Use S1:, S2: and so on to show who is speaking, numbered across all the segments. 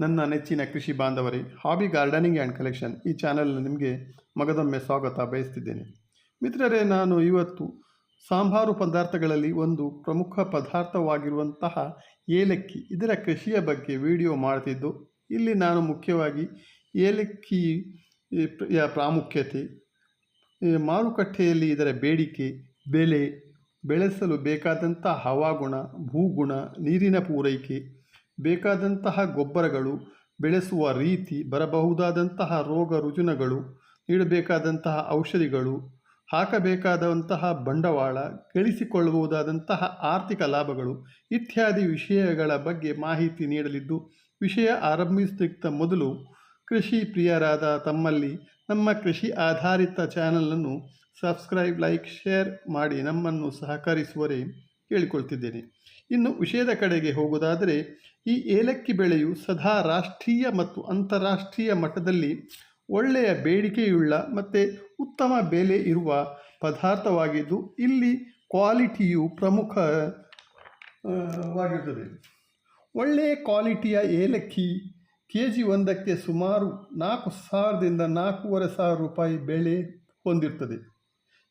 S1: ನನ್ನ ನೆಚ್ಚಿನ ಕೃಷಿ ಬಾಂಧವರೇ, ಹಾಬಿ ಗಾರ್ಡನಿಂಗ್ ಆ್ಯಂಡ್ ಕಲೆಕ್ಷನ್ ಈ ಚಾನಲ್ನ ನಿಮಗೆ ಮಗದೊಮ್ಮೆ ಸ್ವಾಗತ ಬಯಸ್ತಿದ್ದೇನೆ. ಮಿತ್ರರೇ, ನಾನು ಇವತ್ತು ಸಾಂಬಾರು ಪದಾರ್ಥಗಳಲ್ಲಿ ಒಂದು ಪ್ರಮುಖ ಪದಾರ್ಥವಾಗಿರುವಂತಹ ಏಲಕ್ಕಿ, ಇದರ ಕೃಷಿಯ ಬಗ್ಗೆ ವಿಡಿಯೋ ಮಾಡ್ತಿದ್ದು, ಇಲ್ಲಿ ನಾನು ಮುಖ್ಯವಾಗಿ ಏಲಕ್ಕಿ ಪ್ರಾಮುಖ್ಯತೆ ಮಾರುಕಟ್ಟೆಯಲ್ಲಿ ಇದರ ಬೇಡಿಕೆ, ಬೆಲೆ, ಬೆಳೆಸಲು ಬೇಕಾದಂಥ ಹವಾಗುಣ, ಭೂಗುಣ, ನೀರಿನ ಪೂರೈಕೆ ಬೇಕಾದಂತಹ ಗೊಬ್ಬರಗಳು ಬೆಳೆಸುವ ರೀತಿ ಬರಬಹುದಾದಂತಹ ರೋಗ ರುಜಿನಗಳು, ನೀಡಬೇಕಾದಂತಹ ಔಷಧಿಗಳು, ಹಾಕಬೇಕಾದಂತಹ ಬಂಡವಾಳ ಗಳಿಸಿಕೊಳ್ಳಬಹುದಾದಂತಹ ಆರ್ಥಿಕ ಲಾಭಗಳು ಇತ್ಯಾದಿ ವಿಷಯಗಳ ಬಗ್ಗೆ ಮಾಹಿತಿ ನೀಡಲಿದ್ದು, ವಿಷಯ ಆರಂಭಿಸುತ್ತ ಮೊದಲು ಕೃಷಿ ಪ್ರಿಯರಾದ ತಮ್ಮಲ್ಲಿ ನಮ್ಮ ಕೃಷಿ ಆಧಾರಿತ ಚಾನಲನ್ನು ಸಬ್ಸ್ಕ್ರೈಬ್, ಲೈಕ್, ಶೇರ್ ಮಾಡಿ ನಮ್ಮನ್ನು ಸಹಕರಿಸುವರೆ ಕೇಳಿಕೊಳ್ತಿದ್ದೇನೆ. ಇನ್ನು ವಿಷಯದ ಕಡೆಗೆ ಹೋಗುವುದಾದರೆ ಈ ಏಲಕ್ಕಿ ಬೆಳೆಯು ಸದಾ ರಾಷ್ಟ್ರೀಯ ಮತ್ತು ಅಂತಾರಾಷ್ಟ್ರೀಯ ಮಟ್ಟದಲ್ಲಿ ಒಳ್ಳೆಯ ಬೇಡಿಕೆಯುಳ್ಳ ಮತ್ತು ಉತ್ತಮ ಬೆಲೆ ಇರುವ ಪದಾರ್ಥವಾಗಿದ್ದು, ಇಲ್ಲಿ ಕ್ವಾಲಿಟಿಯು ಪ್ರಮುಖ ವಾಗಿರುತ್ತದೆ. ಒಳ್ಳೆಯ ಕ್ವಾಲಿಟಿಯ ಏಲಕ್ಕಿ ಕೆ ಜಿ ಒಂದಕ್ಕೆ ಸುಮಾರು ನಾಲ್ಕು ಸಾವಿರದಿಂದ ನಾಲ್ಕೂವರೆ ಸಾವಿರ ರೂಪಾಯಿ ಬೆಲೆ ಹೊಂದಿರ್ತದೆ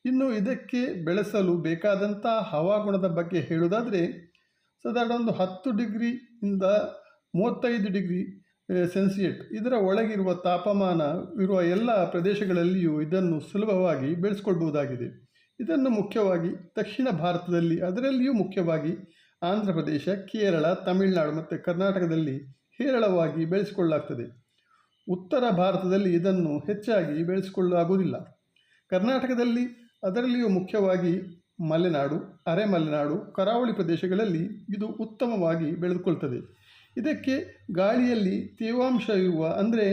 S1: ಇನ್ನು ಇದಕ್ಕೆ ಬೆಳೆಸಲು ಬೇಕಾದಂಥ ಹವಾಗುಣದ ಬಗ್ಗೆ ಹೇಳುವುದಾದರೆ, ಸಾಧಾರಣ ಒಂದು ಹತ್ತು ಡಿಗ್ರಿಯಿಂದ ಮೂವತ್ತೈದು ಡಿಗ್ರಿ ಸೆನ್ಸಿಯೇಟ್ ಇದರ ಒಳಗಿರುವ ತಾಪಮಾನ ಇರುವ ಎಲ್ಲ ಪ್ರದೇಶಗಳಲ್ಲಿಯೂ ಇದನ್ನು ಸುಲಭವಾಗಿ ಬೆಳೆಸ್ಕೊಳ್ಬಹುದಾಗಿದೆ. ಇದನ್ನು ಮುಖ್ಯವಾಗಿ ದಕ್ಷಿಣ ಭಾರತದಲ್ಲಿ, ಅದರಲ್ಲಿಯೂ ಮುಖ್ಯವಾಗಿ ಆಂಧ್ರ ಪ್ರದೇಶ, ಕೇರಳ, ತಮಿಳುನಾಡು ಮತ್ತು ಕರ್ನಾಟಕದಲ್ಲಿ ಹೇರಳವಾಗಿ ಬೆಳೆಸಿಕೊಳ್ಳಲಾಗ್ತದೆ. ಉತ್ತರ ಭಾರತದಲ್ಲಿ ಇದನ್ನು ಹೆಚ್ಚಾಗಿ ಬೆಳೆಸಿಕೊಳ್ಳಲಾಗುವುದಿಲ್ಲ. ಕರ್ನಾಟಕದಲ್ಲಿ ಅದರಲ್ಲಿಯೂ ಮುಖ್ಯವಾಗಿ ಮಲೆನಾಡು ಅರೆ ಮಲೆನಾಡು ಕರಾವಳಿ ಪ್ರದೇಶಗಳಲ್ಲಿ ಇದು ಉತ್ತಮವಾಗಿ ಬೆಳೆದುಕೊಳ್ತದೆ. ಇದಕ್ಕೆ ಗಾಳಿಯಲ್ಲಿ ತೇವಾಂಶ ಇರುವ ಅಂದರೆ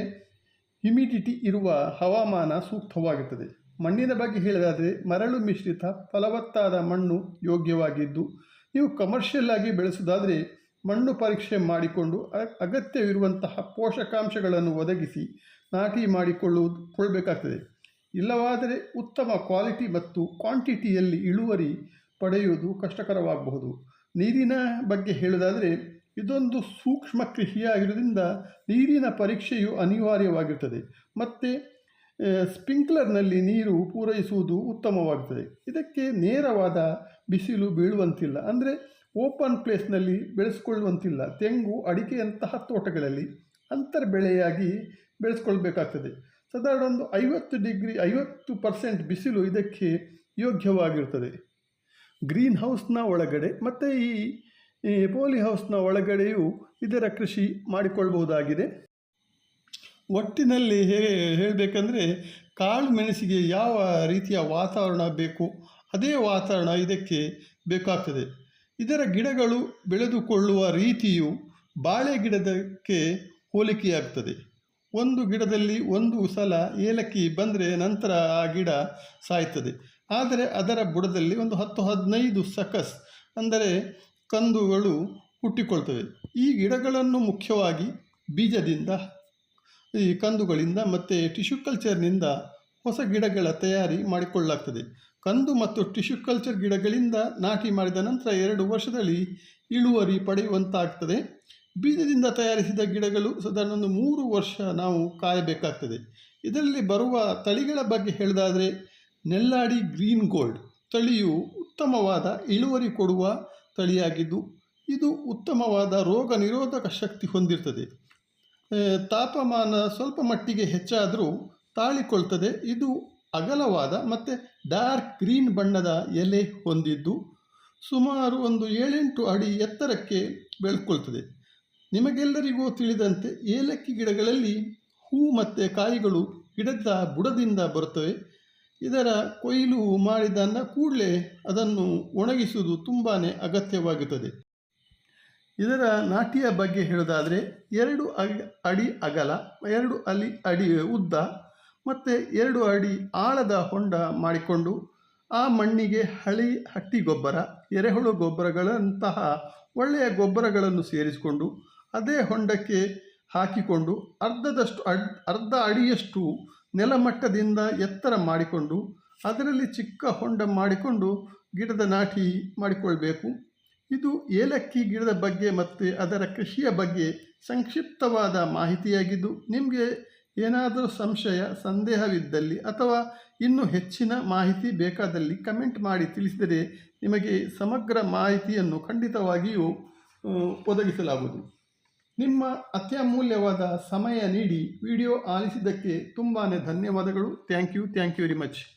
S1: ಹ್ಯುಮಿಡಿಟಿ ಇರುವ ಹವಾಮಾನ ಸೂಕ್ತವಾಗುತ್ತದೆ ಮಣ್ಣಿನ ಬಗ್ಗೆ ಹೇಳೋದಾದರೆ ಮರಳು ಮಿಶ್ರಿತ ಫಲವತ್ತಾದ ಮಣ್ಣು ಯೋಗ್ಯವಾಗಿದ್ದು, ನೀವು ಕಮರ್ಷಿಯಲ್ ಆಗಿ ಬೆಳೆಸುವುದಾದರೆ ಮಣ್ಣು ಪರೀಕ್ಷೆ ಮಾಡಿಕೊಂಡು ಅಗತ್ಯವಿರುವಂತಹ ಪೋಷಕಾಂಶಗಳನ್ನು ಒದಗಿಸಿ ನಾಟಿ ಮಾಡಿಕೊಳ್ಳುವುದು ಕೊಳ್ಳಬೇಕಾಗ್ತದೆ ಇಲ್ಲವಾದರೆ ಉತ್ತಮ ಕ್ವಾಲಿಟಿ ಮತ್ತು ಕ್ವಾಂಟಿಟಿಯಲ್ಲಿ ಇಳುವರಿ ಪಡೆಯುವುದು ಕಷ್ಟಕರವಾಗಬಹುದು. ನೀರಿನ ಬಗ್ಗೆ ಹೇಳುವುದಾದರೆ, ಇದೊಂದು ಸೂಕ್ಷ್ಮ ಕೃಷಿಯಾಗಿರೋದ್ರಿಂದ ನೀರಿನ ಪರೀಕ್ಷೆಯು ಅನಿವಾರ್ಯವಾಗಿರುತ್ತದೆ. ಮತ್ತು ಸ್ಪ್ರಿಂಕ್ಲರ್ನಲ್ಲಿ ನೀರು ಪೂರೈಸುವುದು ಉತ್ತಮವಾಗುತ್ತದೆ. ಇದಕ್ಕೆ ನೇರವಾದ ಬಿಸಿಲು ಬೀಳುವಂತಿಲ್ಲ. ಅಂದರೆ, ಓಪನ್ ಪ್ಲೇಸ್ನಲ್ಲಿ ಬೆಳೆಸ್ಕೊಳ್ಳುವಂತಿಲ್ಲ. ತೆಂಗು ಅಡಿಕೆಯಂತಹ ತೋಟಗಳಲ್ಲಿ ಅಂತರ್ಬೆಳೆಯಾಗಿ ಬೆಳೆಸ್ಕೊಳ್ಬೇಕಾಗ್ತದೆ. ಸಾಧಾರಣ ಒಂದು ಐವತ್ತು ಡಿಗ್ರಿ, ಐವತ್ತು ಪರ್ಸೆಂಟ್ ಬಿಸಿಲು ಇದಕ್ಕೆ ಯೋಗ್ಯವಾಗಿರುತ್ತದೆ. ಗ್ರೀನ್ ಹೌಸ್ನ ಒಳಗಡೆ ಮತ್ತು ಈ ಈ ಪೋಲಿ ಹೌಸ್ನ ಒಳಗಡೆಯೂ ಇದರ ಕೃಷಿ ಮಾಡಿಕೊಳ್ಬಹುದಾಗಿದೆ ಒಟ್ಟಿನಲ್ಲಿ ಹೇ, ಹೇಳಬೇಕಂದ್ರೆ ಕಾಳು ಮೆಣಸಿಗೆ ಯಾವ ರೀತಿಯ ವಾತಾವರಣ ಬೇಕು, ಅದೇ ವಾತಾವರಣ ಇದಕ್ಕೆ ಬೇಕಾಗ್ತದೆ. ಇದರ ಗಿಡಗಳು ಬೆಳೆದುಕೊಳ್ಳುವ ರೀತಿಯು ಬಾಳೆ ಗಿಡದಕ್ಕೆ ಹೋಲಿಕೆಯಾಗ್ತದೆ. ಒಂದು ಗಿಡದಲ್ಲಿ ಒಂದು ಸಲ ಏಲಕ್ಕಿ ಬಂದರೆ ನಂತರ ಆ ಗಿಡ ಸಾಯ್ತದೆ. ಆದರೆ ಅದರ ಬುಡದಲ್ಲಿ ಒಂದು ಹತ್ತು ಹದಿನೈದು ಸಕಸ್, ಅಂದರೆ ಕಂದುಗಳು ಹುಟ್ಟಿಕೊಳ್ತವೆ. ಈ ಗಿಡಗಳನ್ನು ಮುಖ್ಯವಾಗಿ ಬೀಜದಿಂದ, ಈ ಕಂದುಗಳಿಂದ ಮತ್ತು ಟಿಶ್ಯೂ ಕಲ್ಚರ್ನಿಂದ ಹೊಸ ಗಿಡಗಳ ತಯಾರಿ ಮಾಡಿಕೊಳ್ಳಲಾಗ್ತದೆ. ಕಂದು ಮತ್ತು ಟಿಶ್ಯೂ ಕಲ್ಚರ್ ಗಿಡಗಳಿಂದ ನಾಟಿ ಮಾಡಿದ ನಂತರ ಎರಡು ವರ್ಷದಲ್ಲಿ ಇಳುವರಿ ಪಡೆಯುವಂತಾಗ್ತದೆ. ಬೀಜದಿಂದ ತಯಾರಿಸಿದ ಗಿಡಗಳು ಸಾಧಾರಣ ಮೂರು ವರ್ಷ ನಾವು ಕಾಯಬೇಕಾಗ್ತದೆ. ಇದರಲ್ಲಿ ಬರುವ ತಳಿಗಳ ಬಗ್ಗೆ ಹೇಳಿದಾದರೆ ನೆಲ್ಲಾಡಿ ಗ್ರೀನ್ ಗೋಲ್ಡ್. ತಳಿಯು ಉತ್ತಮವಾದ ಇಳುವರಿ ಕೊಡುವ ತಳಿಯಾಗಿದ್ದು, ಇದು ಉತ್ತಮವಾದ ರೋಗ ನಿರೋಧಕ ಶಕ್ತಿ ಹೊಂದಿರ್ತದೆ. ತಾಪಮಾನ ಸ್ವಲ್ಪ ಮಟ್ಟಿಗೆ ಹೆಚ್ಚಾದರೂ ತಾಳಿಕೊಳ್ತದೆ. ಇದು ಅಗಲವಾದ ಮತ್ತು ಡಾರ್ಕ್ ಗ್ರೀನ್ ಬಣ್ಣದ ಎಲೆ ಹೊಂದಿದ್ದು ಸುಮಾರು ಒಂದು ಏಳೆಂಟು ಅಡಿ ಎತ್ತರಕ್ಕೆ ಬೆಳೆದುಕೊಳ್ತದೆ ನಿಮಗೆಲ್ಲರಿಗೂ ತಿಳಿದಂತೆ ಏಲಕ್ಕಿ ಗಿಡಗಳಲ್ಲಿ ಹೂ ಮತ್ತು ಕಾಯಿಗಳು ಗಿಡದ ಬುಡದಿಂದ ಬರುತ್ತವೆ. ಇದರ ಕೊಯ್ಲು ಮಾಡಿದ ಕೂಡಲೇ ಅದನ್ನು ಒಣಗಿಸುವುದು ತುಂಬಾ ಅಗತ್ಯವಾಗುತ್ತದೆ. ಇದರ ನಾಟಿಯ ಬಗ್ಗೆ ಹೇಳೋದಾದರೆ ಎರಡು ಅಡಿ ಅಗಲ, ಎರಡು ಅಲಿ ಅಡಿ ಉದ್ದ ಮತ್ತು ಎರಡು ಅಡಿ ಆಳದ ಹೊಂಡ ಮಾಡಿಕೊಂಡು ಆ ಮಣ್ಣಿಗೆ ಹಳಿ, ಹಟ್ಟಿ ಗೊಬ್ಬರ, ಎರೆಹುಳು ಗೊಬ್ಬರಗಳಂತಹ ಒಳ್ಳೆಯ ಗೊಬ್ಬರಗಳನ್ನು ಸೇರಿಸಿಕೊಂಡು ಅದೇ ಹೊಂಡಕ್ಕೆ ಹಾಕಿಕೊಂಡು ಅರ್ಧದಷ್ಟು ಅಡ್, ಅರ್ಧ ಅಡಿಯಷ್ಟು ನೆಲಮಟ್ಟದಿಂದ ಎತ್ತರ ಮಾಡಿಕೊಂಡು ಅದರಲ್ಲಿ ಚಿಕ್ಕ ಹೊಂಡ ಮಾಡಿಕೊಂಡು ಗಿಡದ ನಾಟಿ ಮಾಡಿಕೊಳ್ಬೇಕು. ಇದು ಏಲಕ್ಕಿ ಗಿಡದ ಬಗ್ಗೆ ಮತ್ತು ಅದರ ಕೃಷಿಯ ಬಗ್ಗೆ ಸಂಕ್ಷಿಪ್ತವಾದ ಮಾಹಿತಿಯಾಗಿದ್ದು ನಿಮಗೆ ಏನಾದರೂ ಸಂಶಯ, ಸಂದೇಹವಿದ್ದಲ್ಲಿ ಅಥವಾ ಇನ್ನೂ ಹೆಚ್ಚಿನ ಮಾಹಿತಿ ಬೇಕಾದಲ್ಲಿ ಕಮೆಂಟ್ ಮಾಡಿ ತಿಳಿಸಿದರೆ ನಿಮಗೆ ಸಮಗ್ರ ಮಾಹಿತಿಯನ್ನು ಖಂಡಿತವಾಗಿಯೂ ಒದಗಿಸಲಾಗುವುದು. ನಿಮ್ಮ ಅತ್ಯಮೂಲ್ಯವಾದ ಸಮಯ ನೀಡಿ ವಿಡಿಯೋ ಆಲಿಸಿದ್ದಕ್ಕೆ ತುಂಬಾ ಧನ್ಯವಾದಗಳು. Thank you thank you very much